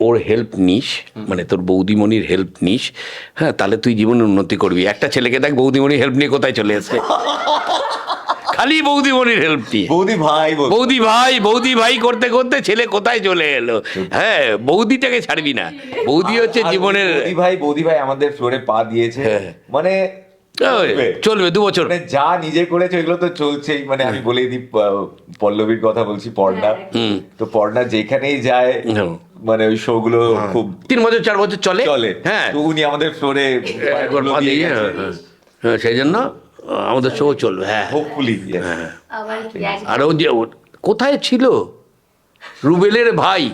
ওর help নিস মানে তোর বৌদিমণির হেল্প নিস হ্যাঁ তাহলে তুই জীবনে উন্নতি করবি। একটা ছেলেকে দেখ বৌদিমণির হেল্প নিয়ে কোথায় চলে এসছে। খালি বৌদিমণির হেল্প নিয়ে। বৌদি ভাই বৌদি ভাই বৌদি ভাই করতে করতে ছেলে কোথায় চলে এলো? হ্যাঁ বৌদিটাকে ছাড়বি না। বৌদি হচ্ছে জীবনের বৌদি ভাই বৌদি ভাই আমাদের ফ্লোরে পা দিয়েছে। হ্যাঁ। মানে চলবে। চলবে দু বছর। মানে যা নিজে করেছে এগুলো তো চলছেই। মানে আমি বলে দিই পল্লবীর কথা বলছি পর্ণা। তো পর্ণা যেখানেই যায় মানে ওই শো গুলো খুব তিন বছর চার বছর চলে? চলে। হ্যাঁ। তো উনি আমাদের ফ্লোরে হ্যাঁ, হ্যাঁ। হ্যাঁ, সেই জন্য আমাদের শো চলবে হ্যাঁ। হোপফুলি এক- আর ও যে ও- কোথায় ছিল? রুবেলের ভাই।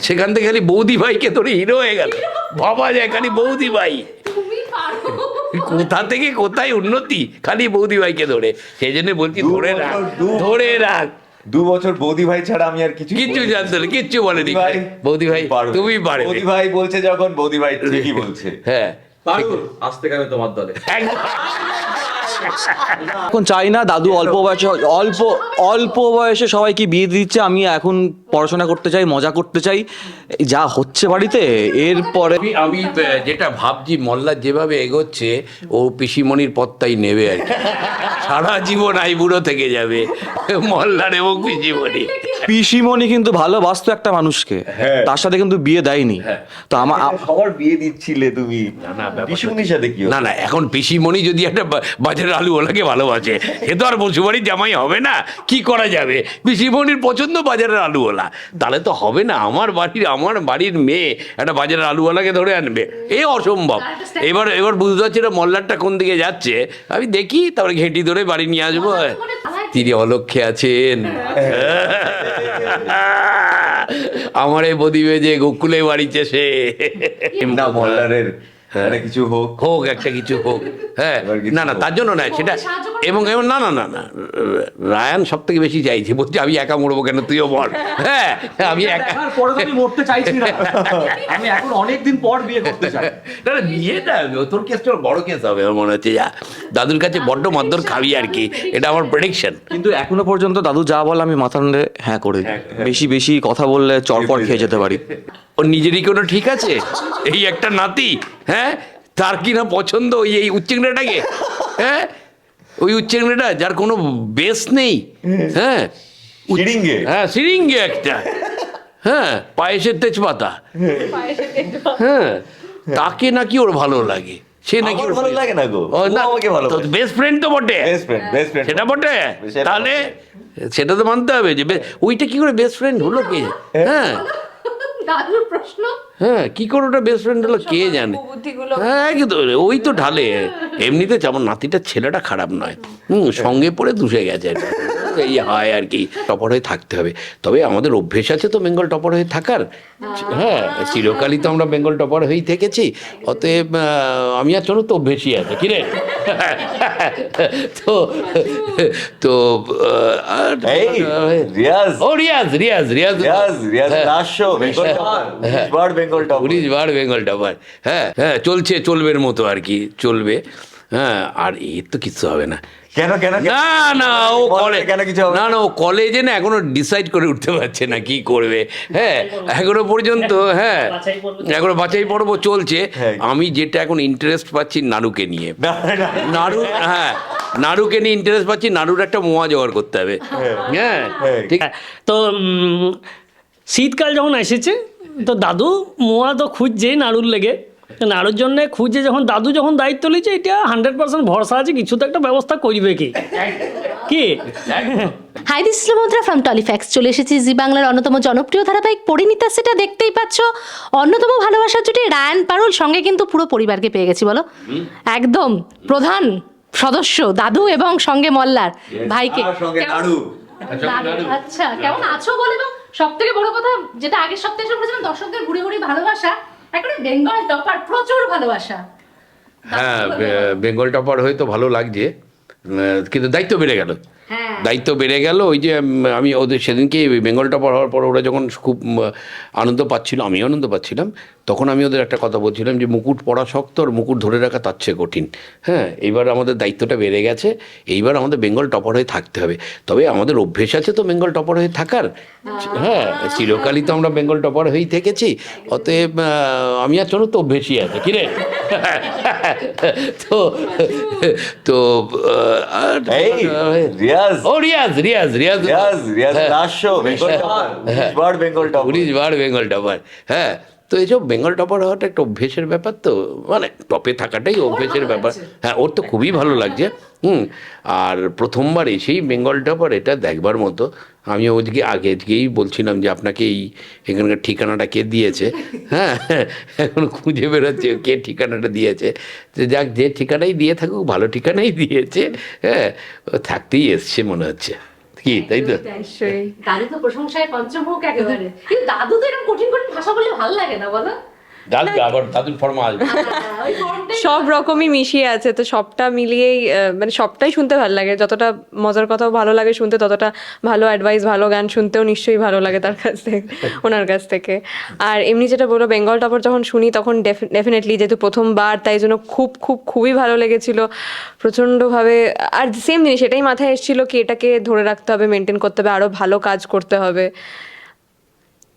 সেখান থেকে খালি বৌদি ভাইকে তোর হিরো হয়ে গেল। ভাবা যায় খালি বৌদি ভাই। কোথা থেকে কোথায় উন্নতি? খালি বৌদি ভাইকে ধরে। সেই জন্য বলছি ধরে রাখ ধরে রাখ। দু বছর বৌদি ভাই ছাড়া আমি আর কিছু কিচ্ছু জানতে না কিচ্ছু বলেনি। বৌদি ভাই। তুমি পারবে। বৌদি ভাই বলছে যখন বৌদি ভাই ঠিকই বলছে। হ্যাঁ। পারুল আজ থেকে তোমার দলে। এখন চাই না, দাদু অল্প বয়সে অল্প অল্প বয়সে সবাইকে বিয়ে দিচ্ছে, আমি এখন পড়াশোনা করতে চাই, মজা করতে চাই। যা হচ্ছে বাড়িতে, এরপরে আমি যেটা ভাবছি মল্লার যেভাবে এগোচ্ছে, ও পিসিমণির পথটাই নেবে আর কি। সারা জীবন আইবুড়ো থেকে যাবে, মল্লার এবং পিসিমণি পিসিমণি কিন্তু ভালোবাসতো একটা মানুষকে। হ্যাঁ। তার সাথে কিন্তু বিয়ে দেয়নি। তো আমার সবার বিয়ে দিচ্ছিলে তুমি। না, না, সাথে কি না না এখন পিসিমণি যদি একটা বাজারের আলুওয়ালাকে ভালোবাসে সে তো আর বসুবাড়ির জামাই হবে না। কি করা যাবে? পিসিমণির পছন্দ বাজারের আলুওয়ালা। তাহলে তো হবে না আমার বাড়ির আমার বাড়ির মেয়ে একটা বাজারের আলুওয়ালাকে ধরে আনবে। এ অসম্ভব। এবার এবার বুঝতে পারছি না মল্লারটা কোন দিকে যাচ্ছে। আমি দেখি তারপরে ঘেঁটি ধরে বাড়ি নিয়ে আসব। তিনি অলক্ষে আছেন। আমার এই বদিবে যে গোকুলে বাড়িছে সে মল্লারের কিছু হোক। হোক একটা কিছু হোক। হ্যাঁ না না তার জন্য না সেটা এবং এবং না না না না রায়ান সব থেকে বেশি চাইছে বলছে আমি একা মরবো কেন? তুইও মর। হ্যাঁ আমি একা পরে তো আমি মরতে চাইছি না। আমি এখন অনেক দিন পর বিয়ে করতে চাই। না না বিয়ে না তোর কেসটা বড় কেস হবে আমার মনে হচ্ছে। যা দাদুর কাছে বড্ড মদ্দর খাবি আর কি এটা আমার প্রেডিকশন কিন্তু এখনও পর্যন্ত দাদু যা বলে আমি মাথা নেড়ে হ্যাঁ করে দিই। বেশি বেশি কথা বললে চরপর খেয়ে যেতে পারি। ওর নিজেরই কোনো ঠিক আছে? এই একটা নাতি হ্যাঁ? তার কি না পছন্দ ওই এই উচ্চেংড়াটাকে হ্যাঁ? ওই উচ্চেংড়াটা যার কোনো বেস নেই। হ্যাঁ? সিরিঙ্গে? হ্যাঁ সিরিঙ্গে একটা। হ্যাঁ পায়েসের তেজপাতা। হ্যাঁ তাকে নাকি ওর ভালো লাগে? সে নাকি আমার ভালো লাগে না গো। ও আমাকে ভালো বেস্ট ফ্রেন্ড তো বটে। বেস্ট ফ্রেন্ড বেস্ট ফ্রেন্ড সেটা বটে? তাহলে সেটা তো মানতে হবে যে ওইটা কি করে বেস্ট ফ্রেন্ড হলো কে? হ্যাঁ। দাদুর প্রশ্ন। হ্যাঁ কি করে ওটা বেস্ট ফ্রেন্ড হলো কে জানে? হ্যাঁ কিন্তু ওই তো ঢালে। এমনিতে যেমন নাতিটার ছেলেটা খারাপ নয় হুম সঙ্গে পড়ে দুষে গেছে। এই হয় আর কি টপার হয়ে থাকতে হবে। তবে আমাদের অভ্যেস আছে তো বেঙ্গল টপার হয়ে থাকার। হ্যাঁ চিরকালই তো আমরা বেঙ্গল টপার হয়েই থেকেছি। অতএব আমি আর চলো তো অভ্যেসই আছে। কিরে তো তো রিয়াজ। ও রিয়াজ রিয়াজ রিয়াজ। রিয়াজ রিয়াজ হ্যাঁ। লাস্ট শো বেঙ্গল টপার বার বেঙ্গল টপার। হ্যাঁ হ্যাঁ চলছে চলবের মতো আর কি চলবে। হ্যাঁ আর এর তো কিছু হবে না। কেন কেন? না না ও কলেজ কেন কিছু হবে না? না ও কলেজে না এখনও ডিসাইড করে উঠতে পারছে না কি করবে। হ্যাঁ এখনও পর্যন্ত হ্যাঁ এখনও বাছাই পর্ব চলছে। হ্যাঁ। আমি যেটা এখন ইন্টারেস্ট পাচ্ছি নাড়ুকে নিয়ে। নাড়ু হ্যাঁ নাড়ুকে নিয়ে ইন্টারেস্ট পাচ্ছি নাড়ুর একটা মোয়া জোগাড় করতে হবে। হ্যাঁ। হ্যাঁ। ঠিক? তো শীতকাল যখন এসেছে তো দাদু মোয়া তো খুঁজছেই নাড়ুর লেগে। নাড়ুর জন্য খুঁজে যখন দাদু যখন দায়িত্ব নিয়েছে এটা হান্ড্রেড পার্সেন্ট ভরসা আছে কিছু তো একটা ব্যবস্থা করবে কি? কি? হাই দিস মুদ্রা ফ্রম টলিফ্যাক্স চলে এসেছি জি বাংলার অন্যতম জনপ্রিয় ধারাবাহিক পরিণীতা সেটা দেখতেই পাচ্ছ। অন্যতম ভালোবাসার জুটি রায়ান পারুল সঙ্গে কিন্তু পুরো পরিবারকে পেয়ে গেছি বলো। একদম প্রধান সদস্য দাদু এবং সঙ্গে মল্লার ভাইকে। আচ্ছা কেমন আছো বলে এবং সব থেকে বড় কথা যেটা আগের সপ্তাহে এসে বলেছিলাম দর্শকদের ঘুরে ঘুরে ভালোবাসা একটা বেঙ্গল টপার প্রচুর ভালোবাসা। হ্যাঁ বেঙ্গল টপার হয়ে তো ভালো লাগছে। কিন্তু দায়িত্ব বেড়ে গেল। হ্যাঁ। দায়িত্ব বেড়ে গেল ওই যে আমি ওদের সেদিনকে বেঙ্গল টপার হওয়ার পর ওরা যখন খুব আনন্দ পাচ্ছিল আমিও আনন্দ পাচ্ছিলাম তখন আমি ওদের একটা কথা বলছিলাম যে মুকুট পড়া শক্ত আর মুকুট ধরে রাখা তার চেয়ে কঠিন। হ্যাঁ এইবার আমাদের দায়িত্বটা বেড়ে গেছে এইবার আমাদের বেঙ্গল টপার হয়ে থাকতে হবে। তবে আমাদের অভ্যেস আছে তো বেঙ্গল টপার হয়ে থাকার। হ্যাঁ চিরকালই তো আমরা বেঙ্গল টপার হয়েই থেকেছি। অতএব আমি আর চলো তো অভ্যেসই আছে কিরে তো তো রিয়াজ। ও রিয়াজ রিয়াজ রিয়াজ। রিয়াজ রিয়াজ হ্যাঁ। বেঙ্গল টপার বার বেঙ্গল টপার। উনিশ বার বেঙ্গল টপার হ্যাঁ। তো এইসব বেঙ্গল টপার হওয়াটা একটা অভ্যেসের ব্যাপার তো মানে টপে থাকাটাই অভ্যেসের ব্যাপার। হ্যাঁ ওর তো খুবই ভালো লাগছে। হুম আর প্রথমবার এসেই বেঙ্গল টপার এটা দেখবার মতো। আমি ওদিকে আগে থেকেই বলছিলাম যে আপনাকে এই এখানকার ঠিকানাটা কে দিয়েছে? হ্যাঁ এখন খুঁজে বেরোচ্ছে কে ঠিকানাটা দিয়েছে। তো যাক যে ঠিকানাই দিয়ে থাকুক ভালো ঠিকানাই দিয়েছে। হ্যাঁ ও থাকতেই এসছে মনে হচ্ছে। কি তাই তো? নিশ্চয়ই দাদু তো প্রশংসায় পঞ্চমুখ একেবারে। কিন্তু দাদু তো এরকম কঠিন কঠিন ভাষা বললে ভালো লাগে না বলো? দাদু আবার দাদুর ফর্মা আসবে। সব রকমই মিশিয়ে আছে তো সবটা মিলিয়েই মানে সবটাই শুনতে ভালো লাগে। যতটা মজার কথাও ভালো লাগে শুনতে ততটা ভালো অ্যাডভাইস ভালো গান শুনতেও নিশ্চয়ই ভালো লাগে তার কাছ থেকে ওনার কাছ থেকে। আর এমনি যেটা বলল বেঙ্গল টপার যখন শুনি তখন ডেফিনেটলি যেহেতু প্রথমবার তাই জন্য খুব খুব খুবই ভালো লেগেছিল। প্রচণ্ডভাবে আর সেম জিনিস এটাই মাথায় এসেছিল কি এটাকে ধরে রাখতে হবে মেনটেন করতে হবে আরও ভালো কাজ করতে হবে।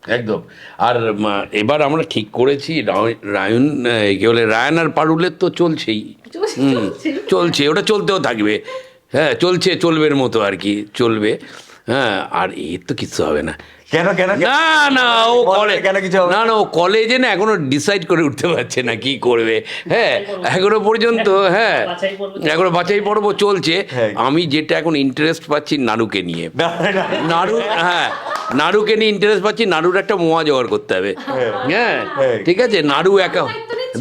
একদম। আর এবার আমরা ঠিক করেছি রায়- রায়ন কি বলে রায়ন আর পারুলের তো চলছেই। হুম, চলছে। ওটা চলতেও থাকবে। হ্যাঁ চলছে চলবের মতো আর কি চলবে। হ্যাঁ আর এর তো কিছু হবে না। কেন কেন? না না ও কলেজ কেন কিছু হবে না? না ও কলেজে না এখনও ডিসাইড করে উঠতে পারছে না কি করবে। হ্যাঁ এখনও পর্যন্ত হ্যাঁ পর্ব এখনও বাছাই পর্ব চলছে। হ্যাঁ। আমি যেটা এখন ইন্টারেস্ট পাচ্ছি নাড়ুকে নিয়ে। নাড়ু হ্যাঁ নাড়ুকে নিয়ে ইন্টারেস্ট পাচ্ছি নাড়ুর একটা মোয়া জোগাড় করতে হবে। হ্যাঁ হ্যাঁ। ঠিক আছে নাড়ু একা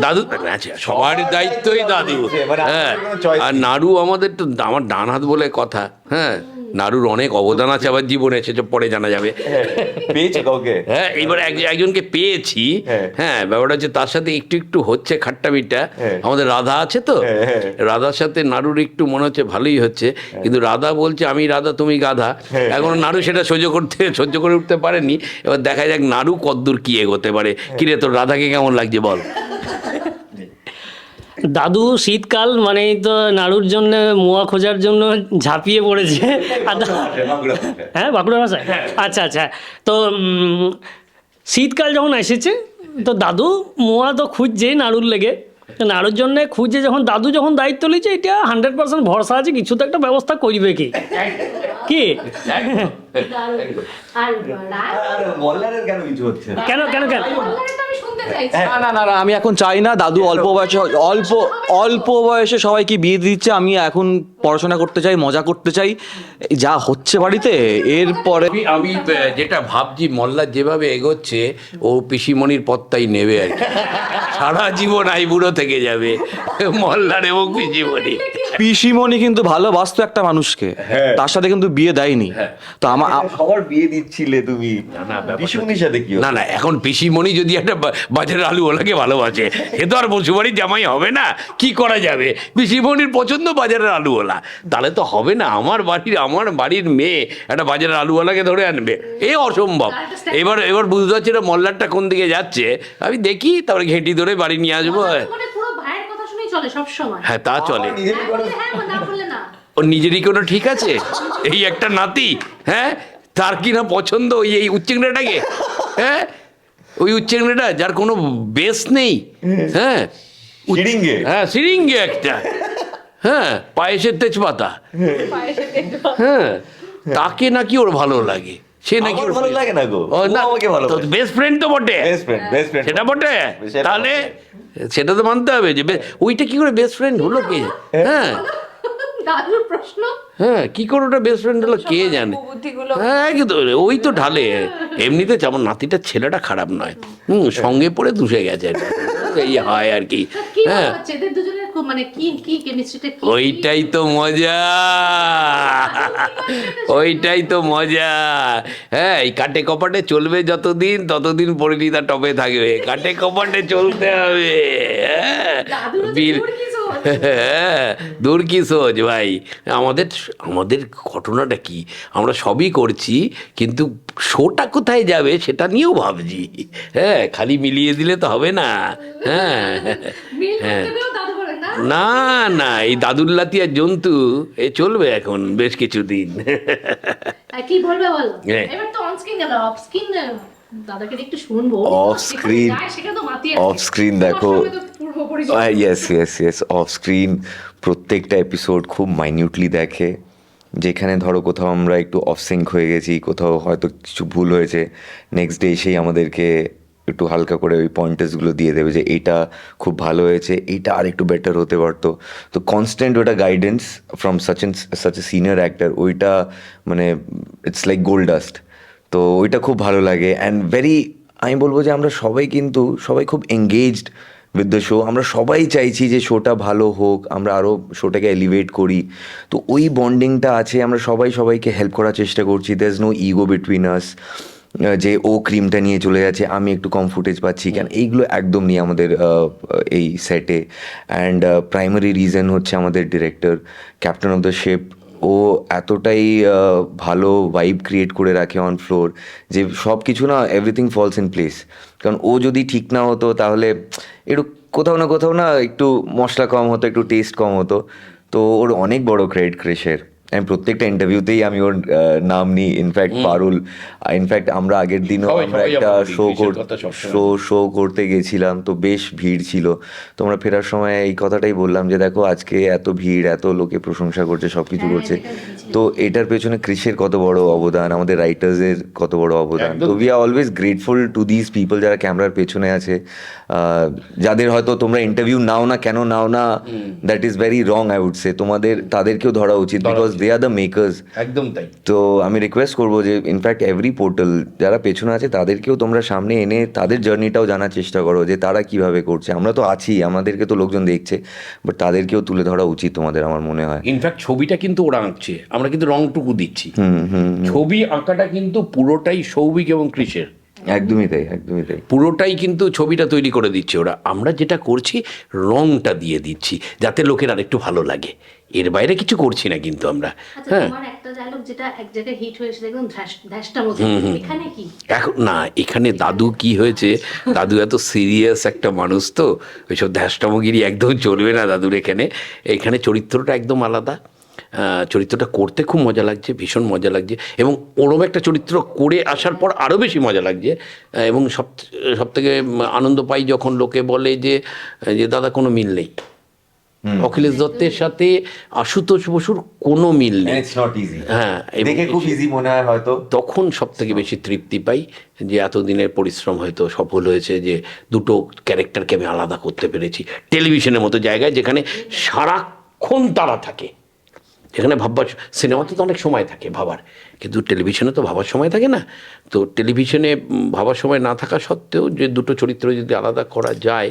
দাদু আচ্ছা সবার দায়িত্বই দাদু। হ্যাঁ আর। নাড়ু আমাদের তো আমার ডান হাত বলে কথা হ্যাঁ। নাড়ুর অনেক অবদান আছে আবার জীবনে সেসব পরে জানা যাবে। হ্যাঁ, কাউকে? হ্যাঁ এবার একজনকে পেয়েছি। হ্যাঁ। হ্যাঁ ব্যাপারটা হচ্ছে তার সাথে একটু একটু হচ্ছে খাট্টা মিট্টা হ্যাঁ। আমাদের রাধা আছে তো। রাধার সাথে নাড়ুর একটু মনে হচ্ছে ভালোই হচ্ছে। কিন্তু রাধা বলছে আমি রাধা তুমি গাধা। এখন নাড়ু সেটা সহ্য করতে সহ্য করে উঠতে পারেনি। এবার দেখা যাক নাড়ু কদ্দূর কি এগোতে পারে। কিরে তোর রাধাকে কেমন লাগছে বল? দাদু শীতকাল মানেই তো নাড়ুর জন্য মোয়া খোঁজার জন্য ঝাঁপিয়ে পড়েছে। আর হ্যাঁ বাঁকুড়া ভাষায়? আচ্ছা আচ্ছা। তো শীতকাল যখন এসেছে তো দাদু মোয়া তো খুঁজছেই নাড়ুর লেগে। তো নাড়ুর জন্য খুঁজে যখন দাদু যখন দায়িত্ব নিয়েছে এটা হান্ড্রেড পার্সেন্ট ভরসা আছে কিছু তো একটা ব্যবস্থা করবে কি? কি? কেন কিছু হচ্ছে না? কেন কেন আমি না না না আমি এখন চাই না। দাদু অল্প বয়সে অল্প অল্প বয়সে সবাইকে বিয়ে দিচ্ছে। আমি এখন পড়াশোনা করতে চাই মজা করতে চাই। যা হচ্ছে বাড়িতে এরপরে আমি যেটা ভাবছি মল্লার যেভাবে এগোচ্ছে ও পিসিমণির পথটাই নেবে আর কি। সারা জীবন আইবুড়ো থেকে যাবে। মল্লার এবং পিসিমণি পিসিমণি কিন্তু ভালোবাসতো একটা মানুষকে। তার সাথে কিন্তু বিয়ে দেয়নি। তো আমার সবার বিয়ে দিচ্ছিলে তুমি। না, সাথে কি না না এখন পিসিমণি যদি একটা বাজারের আলুওয়ালাকে ভালোবাসে সে তো আর বসুবাড়ির জামাই হবে না। কি করা যাবে? পিসিমণির পছন্দ বাজারের আলুওয়ালা তাহলে তো হবে না আমার বাড়ির আমার বাড়ির মেয়ে একটা বাজারের আলুওয়ালাকে ধরে আনবে। এ অসম্ভব। এবার এবার বুঝতে পারছি না মল্লারটা কোন দিকে যাচ্ছে। আমি দেখি তারপরে ঘেঁটি ধরে বাড়ি নিয়ে আসব মানে পুরো ভাইয়ের কথা শুনেই চলে সব সময় হ্যাঁ তা চলে। হ্যাঁ না ও নিজেরই কোনো ঠিক আছে? এই একটা নাতি হ্যাঁ? তার কি না পছন্দ ওই এই উচ্চেংড়াটাকে হ্যাঁ? ওই উচ্চেংড়াটা যার কোনো বেস নেই হ্যাঁ? উচ্চ- সিরিঙ্গে? হ্যাঁ সিরিঙ্গে একটা। হ্যাঁ পায়েসের তেজপাতা। হ্যাঁ তাকে নাকি ওর ভালো লাগে? সে নাকি ভালো লাগে না গো। না আমাকে ভালো বেস্ট ফ্রেন্ড তো বটে। বেস্ট ফ্রেন্ড বেস্ট ফ্রেন্ড সেটা বটে? সেটা তাহলে সেটা তো মানতে হবে যে বে- ওইটা কি করে বেস্ট ফ্রেন্ড হলো কে? হ্যাঁ। দাদুর প্রশ্ন? হ্যাঁ কি করে ওটা বেস্ট ফ্রেন্ড হলো কে জানে? হ্যাঁ কিন্তু ওই তো ঢালে। এমনিতে যেমন নাতিটার ছেলেটা খারাপ নয়। হুম সঙ্গে পড়ে দুষে গেছে। এই হয় আর কি। কি হ্যাঁ। মনে কি কি কেমিস্ট্রিটা কি ওইটাই তো মজা। ওইটাই তো মজা। হ্যাঁ এই কাটে কপাটে চলবে যতদিন ততদিন পরিণীতা টপে থাকবে। কাটে কপাটে চলতে হবে। হ্যাঁ বিল হ্যাঁ, দূর কি সোজ ভাই? আমাদের আমাদের ঘটনাটা কি? আমরা সবই করছি কিন্তু শোটা কোথায় যাবে সেটা নিয়েও ভাবছি। হ্যাঁ খালি মিলিয়ে দিলে তো হবে না। হ্যাঁ হ্যাঁ। না না এই দাদুল্লাতিয়া জন্তু এ চলবে এখন বেশ কিছুদিন। কি বলবে বলো? হ্যাঁ। এবার তো অন স্ক্রিন গেল অফ স্ক্রিন দাদাকে একটু শুনব। দেখো। Yes yes yes off screen প্রত্যেকটা এপিসোড খুব মাইনিউটলি দেখে। যেখানে ধরো কোথাও আমরা একটু অফ সিঙ্ক হয়ে গেছি কোথাও হয়তো কিছু ভুল হয়েছে নেক্সট ডে এসেই আমাদেরকে একটু হালকা করে ওই পয়েন্টার্সগুলো দিয়ে দেবে যে এইটা খুব ভালো হয়েছে, এইটা আর একটু বেটার হতে পারতো। তো কনস্ট্যান্ট ওটা guidance from such an such a senior actor ওইটা মানে ইটস লাইক গোল্ড ডাস্ট তো ওইটা খুব ভালো লাগে অ্যান্ড ভেরি আমি বলব যে আমরা সবাই কিন্তু, সবাই খুব এঙ্গেজড উইথ দ্য শো আমরা সবাই চাইছি যে শোটা ভালো হোক, আমরা আরও শোটাকে এলিভেট করি। তো ওই বন্ডিংটা আছে, আমরা সবাই সবাইকে হেল্প করার চেষ্টা করছি। There is no ego between us যে ও ক্রিমটা নিয়ে চলে যাচ্ছে আমি একটু কম ফুটেজ পাচ্ছি কেন? এইগুলো একদম নেই আমাদের এই সেটে অ্যান্ড প্রাইমারি রিজন হচ্ছে আমাদের director captain of the ship ও এতটাই ভালো ভাইব ক্রিয়েট করে রাখে অন ফ্লোর যে সব কিছু না এভরিথিং ফলস ইন প্লেস কারণ ও যদি ঠিক না হতো তাহলে একটু কোথাও না কোথাও না একটু মশলা কম হতো একটু টেস্ট কম হতো। তো ওর অনেক বড় ক্রেডিট ক্রেশের আমি প্রত্যেকটা ইন্টারভিউতেই আমি ওর নাম নিই। ইনফ্যাক্ট পারুল ইনফ্যাক্ট আমরা আগের দিনও আমরা একটা শো শো শো করতে গেছিলাম তো বেশ ভিড় ছিল। তো আমরা ফেরার সময় এই কথাটাই বললাম যে দেখো আজকে এত ভিড় এত লোকে প্রশংসা করছে সব কিছু করছে। তো এটার পেছনে কৃষের কত বড় অবদান আমাদের রাইটার্সের কত বড় অবদান। তো we are always grateful to this people যারা ক্যামেরার পেছনে আছে। যাদের হয়তো তোমরা ইন্টারভিউ নাও না কেন নাও না that is very wrong I would say তোমাদের তাদেরকেও ধরা উচিত because they are the makers একদম তাই। তো আমি রিকোয়েস্ট করব যে ইনফ্যাক্ট এভরি পোর্টাল যারা পেছনে আছে তাদেরকেও তোমরা সামনে এনে তাদের জার্নিটাও জানার চেষ্টা করো যে তারা কীভাবে করছে। আমরা তো আছি আমাদেরকে তো লোকজন দেখছে বাট তাদেরকেও তুলে ধরা উচিত তোমাদের আমার মনে হয়। ইনফ্যাক্ট ছবিটা কিন্তু ওরা আঁকছে। আমরা কিন্তু রংটুকু দিচ্ছি। ছবি আঁকাটা কিন্তু পুরোটাই সৌভিক এবং কৃষের। একদমই তাই একদমই তাই। পুরোটাই কিন্তু ছবিটা তৈরি করে দিচ্ছে ওরা। আমরা যেটা করছি রংটা দিয়ে দিচ্ছি যাতে লোকের আরেকটু ভালো লাগে। এর বাইরে কিছু করছি না কিন্তু আমরা। আচ্ছা হ্যাঁ। তোমার একটা ডায়লগ যেটা এক জায়গায় হিট হয়েছে দেখুন ধ্যাসটা মতো এখানে কি? এখন না এখানে দাদু কি হয়েছে? দাদু এত সিরিয়াস একটা মানুষ তো ওইসব ধ্যাসটামগিরি একদম চলবে না দাদুর এখানে। এখানে চরিত্রটা একদম আলাদা। চরিত্রটা করতে খুব মজা লাগছে ভীষণ মজা লাগছে এবং ওরম একটা চরিত্র করে আসার পর আরও বেশি মজা লাগছে। এবং সব সব থেকে আনন্দ পাই যখন লোকে বলে যে যে দাদা কোনো মিল নেই। অখিলেশ দত্তের সাথে আশুতোষ বসুর কোনো মিল নেই। হ্যাঁ দেখে খুব ইজি মনে হয় হয়তো। তখন সব থেকে বেশি তৃপ্তি পাই যে এতদিনের পরিশ্রম হয়তো সফল হয়েছে যে দুটো ক্যারেক্টারকে আমি আলাদা করতে পেরেছি। টেলিভিশনের মতো জায়গায় যেখানে সারাক্ষণ তারা থাকে। যেখানে ভাববার সিনেমাতে তো অনেক সময় থাকে ভাবার কিন্তু টেলিভিশনে তো ভাবার সময় থাকে না। তো টেলিভিশনে ভাবার সময় না থাকা সত্ত্বেও যে দুটো চরিত্র যদি আলাদা করা যায়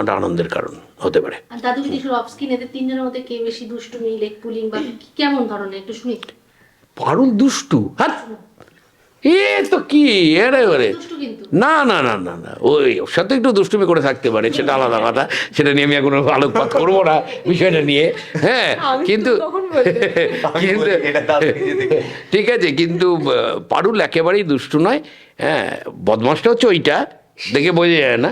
একটা আনন্দের কারণ হতে পারে। দাদু যদি অফ স্ক্রিন এদের তিনজনের মধ্যে কে বেশি দুষ্টুমি লেগ পুলিং বা কেমন ধরনের একটু শুনি। পারুল দুষ্টু? হ্যাঁ এ তো কি? এরে ওরে না না না না না। ওই ওর সাথে একটু দুষ্টুমি করে থাকতে পারে সেটা আলাদা কথা। সেটা নিয়ে আমি এখন আলোকপাত করব না বিষয়টা নিয়ে। হ্যাঁ কিন্তু কিন্তু ঠিক আছে কিন্তু পারুল একেবারেই দুষ্টু নয়। হ্যাঁ বদমাসটা হচ্ছে ওইটা দেখে বোঝা যায় না।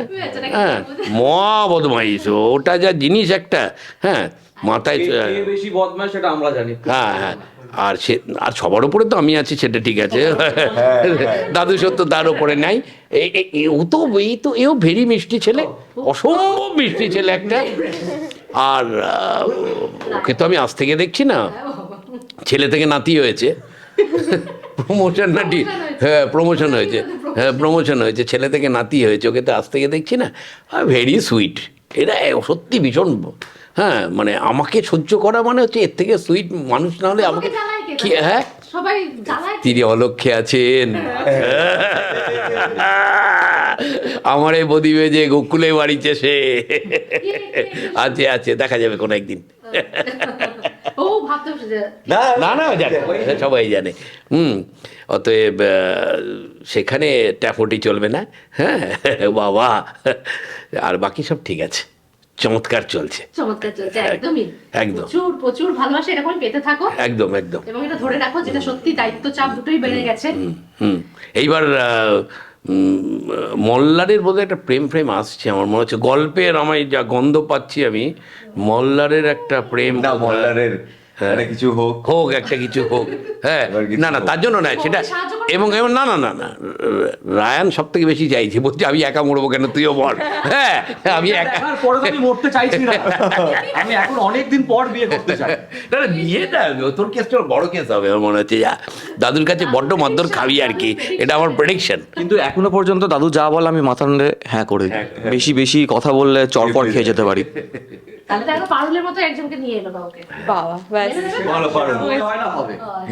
হ্যাঁ মহা বদমাইশ ও, ওটা যা জিনিস একটা। হ্যাঁ মাথায় বেশি বদমাশ সেটা আমরা জানি। হ্যাঁ হ্যাঁ। আর সে আর সবার উপরে তো আমি আছি সেটা ঠিক আছে। দাদু সত্য তার উপরে নাই। ও তো এই তো এও ভেরি মিষ্টি ছেলে অসম্ভব মিষ্টি ছেলে একটা। আর ওকে তো আমি আজ থেকে দেখছি না। ছেলে থেকে নাতি হয়েছে। প্রমোশন নাটি হ্যাঁ প্রমোশন হয়েছে। হ্যাঁ প্রমোশন হয়েছে। ছেলে থেকে নাতি হয়েছে ওকে তো আজ থেকে দেখছি না। ভেরি সুইট এরা সত্যি ভীষণ হ্যাঁ মানে আমাকে সহ্য করা মানে হচ্ছে এর থেকে সুইট মানুষ না হলে আমাকে হ্যাঁ? সবাই তিনি অলক্ষে আছেন। আমার এই বদিবে যে গোকুলে বাড়িতে সে। আছে আছে দেখা যাবে কোনো একদিন। না না না জানে সবাই জানে। হুম অতএব সেখানে ট্যাফোটি চলবে না। হ্যাঁ বাবা। আর বাকি সব ঠিক আছে। চমৎকার চলছে। চমৎকার চলছে একদমই। একদম। প্রচুর প্রচুর ভালোবাসা এরকমই পেতে থাকো। একদম একদম। এবং এটা ধরে রাখো যেটা সত্যি দায়িত্ব চাপ দুটোই বেড়ে গেছে। হুম এইবার মল্লারের বোধহয় একটা প্রেম প্রেম আসছে আমার মনে হচ্ছে। গল্পের আমায় যা গন্ধ পাচ্ছি আমি মল্লারের একটা প্রেম না মল্লারের হ্যাঁ। মানে কিছু হোক। হোক একটা কিছু হোক। হ্যাঁ। এবার না না তার জন্য না সেটা? এবং এবং না না না না রায়ান সব থেকে বেশি চাইছে বলছে আমি একা মরবো কেন তুইও বল হ্যাঁ আমি একা। পরে আমি মরতে চাইছি না। আমি এখন অনেক দিন পর বিয়ে করতে চাই। না বিয়ে না তোর কেসটা বড় কেস হবে আমার মনে হচ্ছে যা। দাদুর কাছে বড্ড মাদ্দর খাবি আর কি এটা আমার প্রেডিকশন কিন্তু এখনও পর্যন্ত দাদু যা বলে আমি মাথা নেড়ে হ্যাঁ করে দিই। বেশি বেশি কথা বললে চরপর খেয়ে যেতে পারি। তাহলে তো পারুলের মতো একজনকে নিয়ে এলো কাউকে। বাবা ব্যাস। ভালো পারো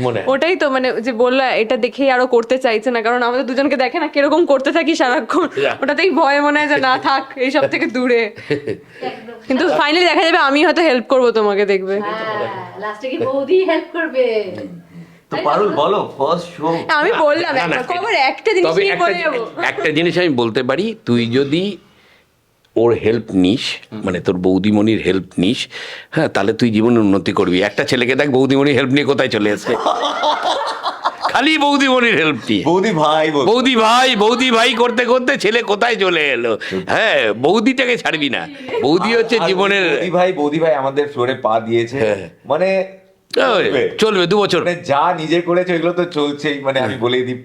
মনে হয়। ওটাই তো মানে যে বলল এটা দেখেই আরও করতে চাইছে না কারণ আমাদের দুজনকে দেখে না কীরকম করতে থাকি সারাক্ষণ। ওটাতেই ভয় মনে হয় যে না থাক এইসব থেকে দূরে। কিন্তু ফাইনালি দেখা যাবে আমি হয়তো হেল্প করব তোমাকে দেখবে। লাস্টে কি বৌদি হেল্প করবে? তো পারুল বলো ফার্স্ট শো আমি বললাম একটা জিনিস নিয়ে একটা বলে যাব। একটা জিনিস আমি বলতে পারি তুই যদি ওর হেল্প নিস মানে তোর বৌদিমণির হেল্প নিস হ্যাঁ তাহলে তুই জীবনে উন্নতি করবি। একটা ছেলেকে দেখ বৌদিমণির হেল্প নিয়ে কোথায় চলে এসছে। খালি বৌদিমণির হেল্প নিয়ে। বৌদি ভাই বৌদি ভাই। বৌদি ভাই করতে করতে ছেলে কোথায় চলে এলো? হ্যাঁ বৌদিটাকে ছাড়বি না। বৌদি হচ্ছে জীবনের বৌদি ভাই বৌদি ভাই আমাদের ফ্লোরে পা দিয়েছে। হ্যাঁ। মানে চলবে। দু বছর। মানে যা নিজে করেছে এগুলো তো চলছেই। মানে আমি বলেই দিই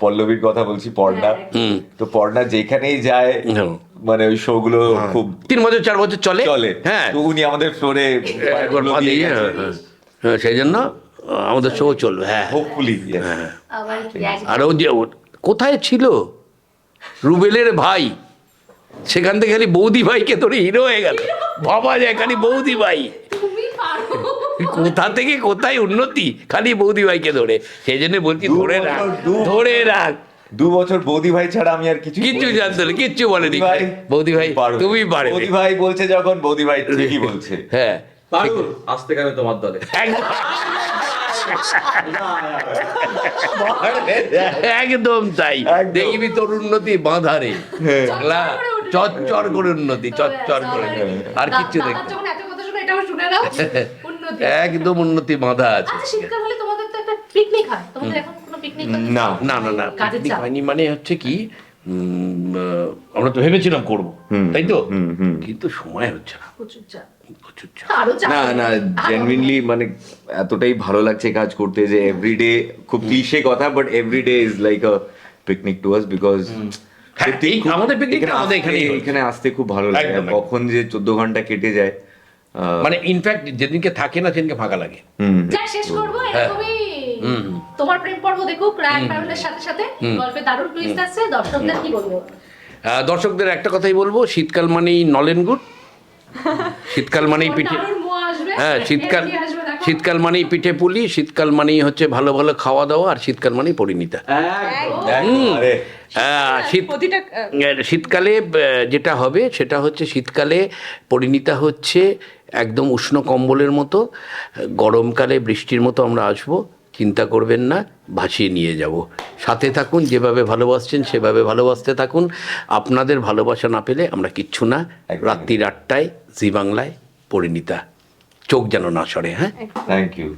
পল্লবীর কথা বলছি পর্ণা হুম। তো পর্ণা যেখানেই যায় মানে ওই শো গুলো খুব তিন বছর চার বছর চলে? চলে। হ্যাঁ। তো উনি আমাদের ফ্লোরে একবার হ্যাঁ, হ্যাঁ। হ্যাঁ, সেই জন্য আমাদের শো চলবে হ্যাঁ হোপফুলি আবার কি এক- আর ও যে কোথায় ছিল? রুবেলের ভাই। সেখান থেকে খালি বৌদি ভাইকে ধরে হিরো হয়ে গেল। ভাবা যায় খালি বৌদি ভাই। তুমি কোথা থেকে কোথায় উন্নতি? খালি বৌদি ভাইকে ধরে। সেই জন্য বলছি ধরে রাখ ধরে রাখ। দু বছর বৌদি ভাই ছাড়া আমি আর কিছু কিচ্ছু জানতো না কিচ্ছু বলেনি। বৌদি ভাই। তুমি পারবে। বৌদি ভাই বলছে যখন বৌদি ভাই ঠিকই বলছে। হ্যাঁ আজ থেকে তোমার দলে? একদম একদম। তাই দেখবি তোর উন্নতি বাঁধারে বাংলা চচ্চর করে উন্নতি চচ্চর করে। আর কিচ্ছু উন্নতি। একদম উন্নতি বাঁধা আছে। আচ্ছা শীতকাল হলে তোমাদের তো একটা পিকনিক হয়। তোমাদের এখন কোনো পিকনিক না। না না না কাজের হয়নি মানে হচ্ছে কি আমরা তো ভেবেছিলাম করব। তাই তো? কিন্তু সময় হচ্ছে না। না না জেনুইনলি মানে এতটাই ভালো লাগছে কাজ করতে যে এভরিডে খুব ক্লিশে কথা but everyday is like a picnic to us because আমাদের পিকনিকটা আমাদের এখানেই হচ্ছে। এখানে আসতে খুব ভালো লাগে। কখন যে চোদ্দ ঘণ্টা কেটে যায় আহ, মানে ইনফ্যাক্ট যেদিনকে থাকে না সেদিনকে ফাঁকা লাগে। শেষ করব হ্যাঁ। তোমার প্রেম পর্ব দেখুক রায় পারুলের সাথে সাথে গল্পে দারুণ টুইস্ট আছে দর্শকদের কি বলব? দর্শকদের একটা কথাই বলব শীতকাল মানেই নলেন গুড়। শীতকাল মানেই পিঠে হ্যাঁ শীতকাল। শীতকাল মানেই পিঠে পুলি শীতকাল মানেই হচ্ছে ভালো ভালো খাওয়া দাওয়া আর শীতকাল মানেই পরিণীতা। শীত শীতকালে যেটা হবে সেটা হচ্ছে শীতকালে পরিণীতা হচ্ছে একদম উষ্ণ কম্বলের মতো গরমকালে বৃষ্টির মতো আমরা আসব। চিন্তা করবেন না ভাসিয়ে নিয়ে যাব। সাথে থাকুন যেভাবে ভালোবাসছেন সেভাবে ভালোবাসতে থাকুন। আপনাদের ভালোবাসা না পেলে আমরা কিচ্ছু না। রাত্রির আটটায় জি বাংলায় পরিণীতা। চোখ যেন না সরে হ্যাঁ? Thank you